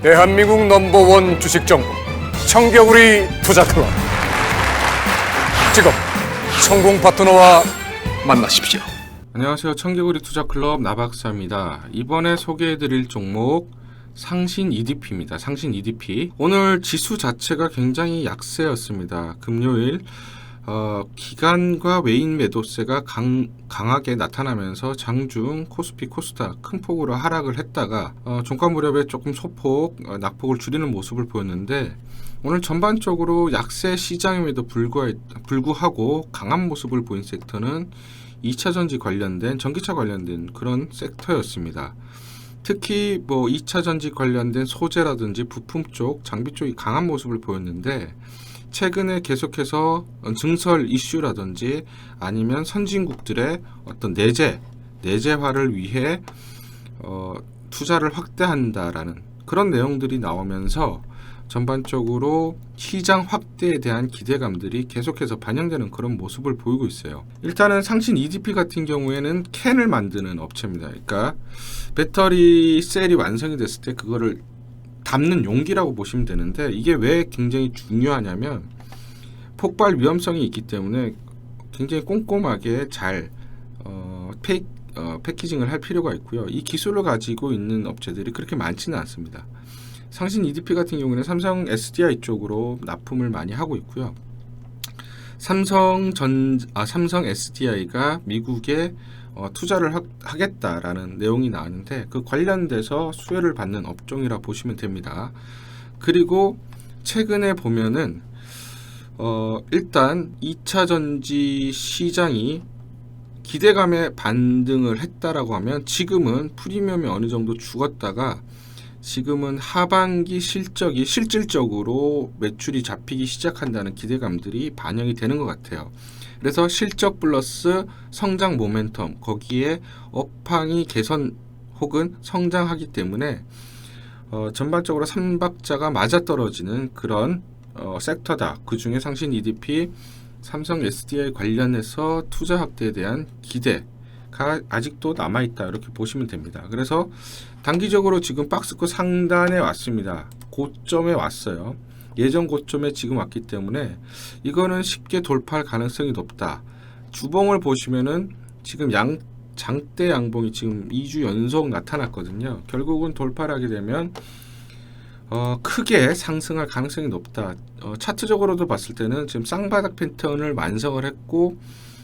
대한민국 넘버원 주식 정보 청겨우리 투자 클럽 지금 성공 파트너와 만나십시오. 안녕하세요. 청개구리 투자클럽 나박사입니다. 이번에 소개해드릴 종목 상신 EDP입니다. 상신 EDP. 오늘 지수 자체가 굉장히 약세였습니다. 금요일 어, 기간과 외인 매도세가 강, 강하게 나타나면서 장중 코스피 코스닥 큰 폭으로 하락을 했다가 어, 종가 무렵에 조금 소폭 어, 낙폭을 줄이는 모습을 보였는데 오늘 전반적으로 약세 시장임에도 불구하, 불구하고 강한 모습을 보인 섹터는 2차 전지 관련된 전기차 관련된 그런 섹터였습니다. 특히 뭐 2차 전지 관련된 소재라든지 부품 쪽, 장비 쪽이 강한 모습을 보였는데 최근에 계속해서 증설 이슈라든지 아니면 선진국들의 어떤 내재, 내재화를 위해 어, 투자를 확대한다라는 그런 내용들이 나오면서 전반적으로 시장 확대에 대한 기대감들이 계속해서 반영되는 그런 모습을 보이고 있어요. 일단은 상신 EDP 같은 경우에는 캔을 만드는 업체입니다. 그러니까 배터리 셀이 완성이 됐을 때 그거를 담는 용기라고 보시면 되는데 이게 왜 굉장히 중요하냐면 폭발 위험성이 있기 때문에 굉장히 꼼꼼하게 잘 어, 페이, 어, 패키징을 할 필요가 있고요. 이 기술을 가지고 있는 업체들이 그렇게 많지는 않습니다. 상신 EDP 같은 경우는 삼성 SDI 쪽으로 납품을 많이 하고 있고요. 삼성 전 아, 삼성 SDI가 미국에 어, 투자를 하, 하겠다라는 내용이 나왔는데 그 관련돼서 수혜를 받는 업종이라 보시면 됩니다. 그리고 최근에 보면은 어, 일단 2차 전지 시장이 기대감에 반등을 했다라고 하면 지금은 프리미엄이 어느 정도 죽었다가 지금은 하반기 실적이 실질적으로 매출이 잡히기 시작한다는 기대감들이 반영이 되는 것 같아요. 그래서 실적 플러스 성장 모멘텀 거기에 업황이 개선 혹은 성장하기 때문에 어, 전반적으로 삼박자가 맞아떨어지는 그런 어, 섹터다. 그 중에 상신 EDP, 삼성 SDI 관련해서 투자 확대에 대한 기대가 아직도 남아 있다 이렇게 보시면 됩니다. 그래서 단기적으로 지금 박스코 상단에 왔습니다. 고점에 왔어요. 예전 고점에 지금 왔기 때문에 이거는 쉽게 돌파할 가능성이 높다. 주봉을 보시면은 지금 양 장대 양봉이 지금 2주 연속 나타났거든요. 결국은 돌파를 하게 되면 어, 크게 상승할 가능성이 높다. 어, 차트적으로도 봤을 때는 지금 쌍바닥 패턴을 완성을 했고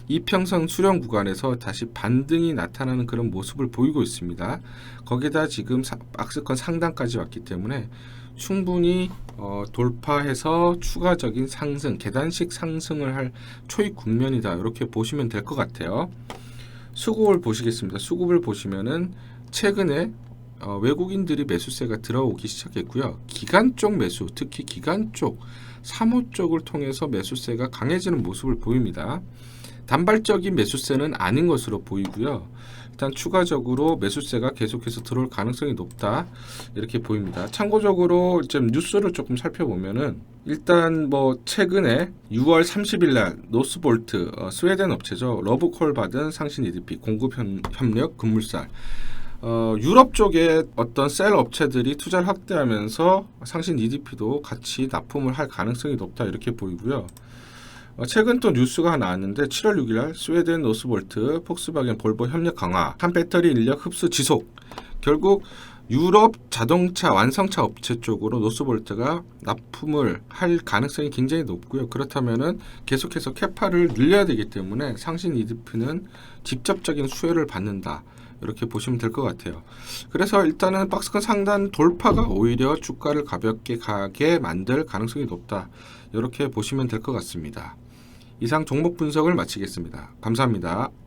이평선 수렴 구간에서 다시 반등이 나타나는 그런 모습을 보이고 있습니다. 거기다 지금 사, 박스권 상단까지 왔기 때문에 충분히 어, 돌파해서 추가적인 상승, 계단식 상승을 할 초입 국면이다. 이렇게 보시면 될 것 같아요. 수급을 보시겠습니다. 수급을 보시면은 최근에 어, 외국인들이 매수세가 들어오기 시작했고요. 기간 쪽 매수, 특히 기간 쪽, 사모 쪽을 통해서 매수세가 강해지는 모습을 보입니다. 단발적인 매수세는 아닌 것으로 보이고요. 일단 추가적으로 매수세가 계속해서 들어올 가능성이 높다 이렇게 보입니다. 참고적으로 좀 뉴스를 조금 살펴보면은 일단 뭐 최근에 6월 30일 날 노스볼트 어, 스웨덴 업체죠 러브콜 받은 상신 EDP 공급 현, 협력 금물살 어, 유럽 쪽에 어떤 셀 업체들이 투자를 확대하면서 상신 EDP도 같이 납품을 할 가능성이 높다 이렇게 보이고요. 어, 최근 또 뉴스가 하나 나왔는데 7월 6일 스웨덴 노스볼트 폭스바겐 볼보 협력 강화 한 배터리 인력 흡수 지속 결국 유럽 자동차 완성차 업체 쪽으로 노스볼트가 납품을 할 가능성이 굉장히 높고요. 그렇다면은 계속해서 캐파를 늘려야 되기 때문에 상신 EDP는 직접적인 수혜를 받는다. 이렇게 보시면 될 것 같아요. 그래서 일단은 박스권 상단 돌파가 오히려 주가를 가볍게 가게 만들 가능성이 높다. 이렇게 보시면 될 것 같습니다. 이상 종목 분석을 마치겠습니다. 감사합니다.